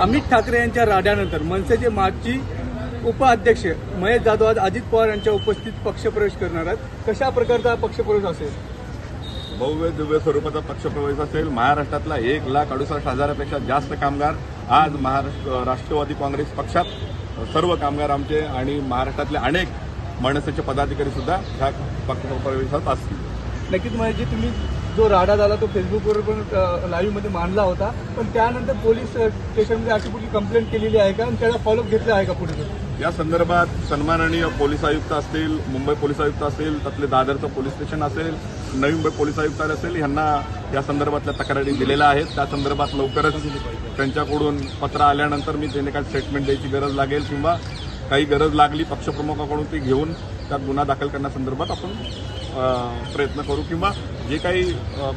अमित ठाकरे यांच्या राड्यानंतर मनसेचे माजी उपाध्यक्ष महेश जाधव आज अजित पवार यांच्या उपस्थित पक्षप्रवेश करणार आहेत. कशा प्रकारचा पक्षप्रवेश असेल? भव्य दिव्य स्वरूपाचा पक्षप्रवेश असेल. महाराष्ट्रातला एक लाख अडुसष्ट हजारापेक्षा जास्त कामगार आज महाराष्ट्र राष्ट्रवादी काँग्रेस पक्षात सर्व कामगार आमचे आणि महाराष्ट्रातले अनेक मनसेचे पदाधिकारी सुद्धा ह्या पक्षप्रवेशात असतील. नक्कीच म्हणजे तुम्ही जो राडा झाला तो फेसबुकवर पण लाईव्हमध्ये मांडला होता. पण त्यानंतर पोलीस स्टेशनमध्ये अशी कुठली कंप्लेंट केलेली आहे का? आणि त्याला फॉलोअप घेतला आहे का पुढे? या संदर्भात सन्माननीय पोलीस आयुक्त असतील मुंबई पोलीस आयुक्त असतील त्यातले दादरचं पोलीस स्टेशन असेल नवी मुंबई पोलीस आयुक्त असेल यांना या संदर्भातल्या तक्रारी दिलेल्या आहेत. त्या संदर्भात लवकरच त्यांच्याकडून पत्र आल्यानंतर मी त्यांनी काय स्टेटमेंट द्यायची गरज लागेल किंवा काही गरज लागली पक्षप्रमुखाकडून ती घेऊन त्यात गुन्हा दाखल करण्यासंदर्भात आपण प्रयत्न करू किंवा जे काही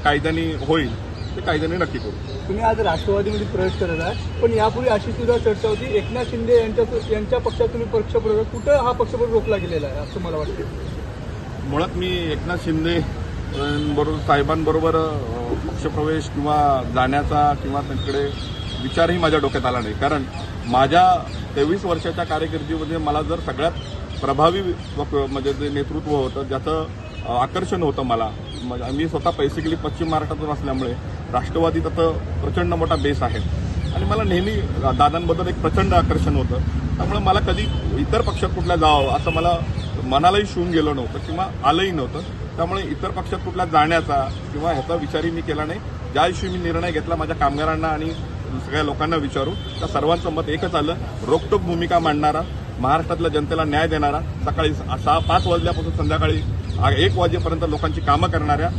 कायद्याने होईल ते कायद्याने नक्की करू. तुम्ही आज राष्ट्रवादीमध्ये प्रवेश करत आहे पण यापूर्वी अशी सुद्धा चर्चा होती एकनाथ शिंदे यांच्या यांच्या पक्षात तुम्ही पक्षप्रवेश कुठं हा पक्षप्रवेश रोखला गेलेला आहे असं मला वाटतं? मुळात मी एकनाथ शिंदे बरोबर साहेबांबरोबर पक्षप्रवेश किंवा जाण्याचा किंवा त्यांच्याकडे विचारही माझ्या डोक्यात आला नाही. कारण माझ्या तेवीस वर्षाच्या कारकिर्दीमध्ये मला जर सगळ्यात प्रभावी म्हणजे जे नेतृत्व होतं ज्याचं आकर्षण होतं मला. म्हणजे मी स्वतः बेसिकली पश्चिम महाराष्ट्रातून असल्यामुळे राष्ट्रवादीत आता प्रचंड मोठा बेस आहे. आणि मला नेहमी दादांबद्दल एक प्रचंड आकर्षण होतं. त्यामुळे मला कधी इतर पक्षात कुठल्या जावं असं मला मनालाही शिवून गेलं नव्हतं किंवा आलंही नव्हतं. त्यामुळे इतर पक्षात कुठल्या जाण्याचा किंवा ह्याचा विचारही मी केला नाही. ज्या मी निर्णय घेतला माझ्या कामगारांना आणि सगळ्या लोकांना विचारू त्या सर्वांचं मत एकच आलं. रोकटोक भूमिका मांडणारा महाराष्ट्रातल्या जनतेला न्याय देणारा सकाळी सहा पाच वाजल्यापासून संध्याकाळी एक वाजेपर्यंत लोकांची कामं करणाऱ्या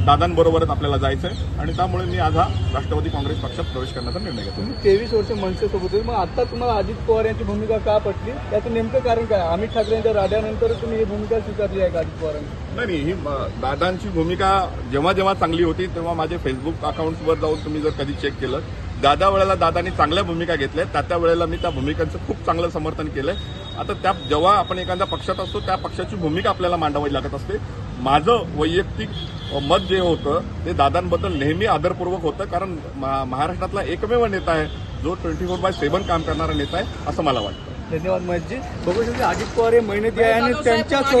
दादांबरोबरच आपल्याला जायचं आहे आणि त्यामुळे मी आज हा राष्ट्रवादी काँग्रेस पक्षात प्रवेश करण्याचा निर्णय घेतला तुम्ही तेवीस वर्ष मनसेसोबत होते. मग आता तुम्हाला अजित पवार यांची भूमिका का पटली? त्याचं नेमकं कारण काय? अमित ठाकरे यांच्या राड्यानंतर तुम्ही ही भूमिका स्वीकारली आहे का अजित पवारांनी नाही नाही ही दादांची भूमिका जेव्हा जेव्हा चांगली होती तेव्हा माझे फेसबुक अकाउंट्सवर जाऊन तुम्ही जर कधी चेक केलं दादा वेळेला दादांनी चांगल्या भूमिका घेतल्या. त्या त्या वेळेला मी त्या भूमिकांचं खूप चांगलं समर्थन केलंय. आता त्या जेव्हा आपण एखाद्या पक्षात असतो त्या पक्षाची भूमिका आपल्याला मांडावी लागत असते. माझं वैयक्तिक मत जे होतं ते दादांबद्दल नेहमी आदरपूर्वक होतं कारण महा- महाराष्ट्रातला एकमेव नेता आहे. जो ट्वेंटी फोर बाय सेव्हन काम करणारा नेता आहे असं मला वाटतं. धन्यवाद महेशजी बघू शकतो अजित पवार हे मेहनती आहे आणि त्यांच्या सो-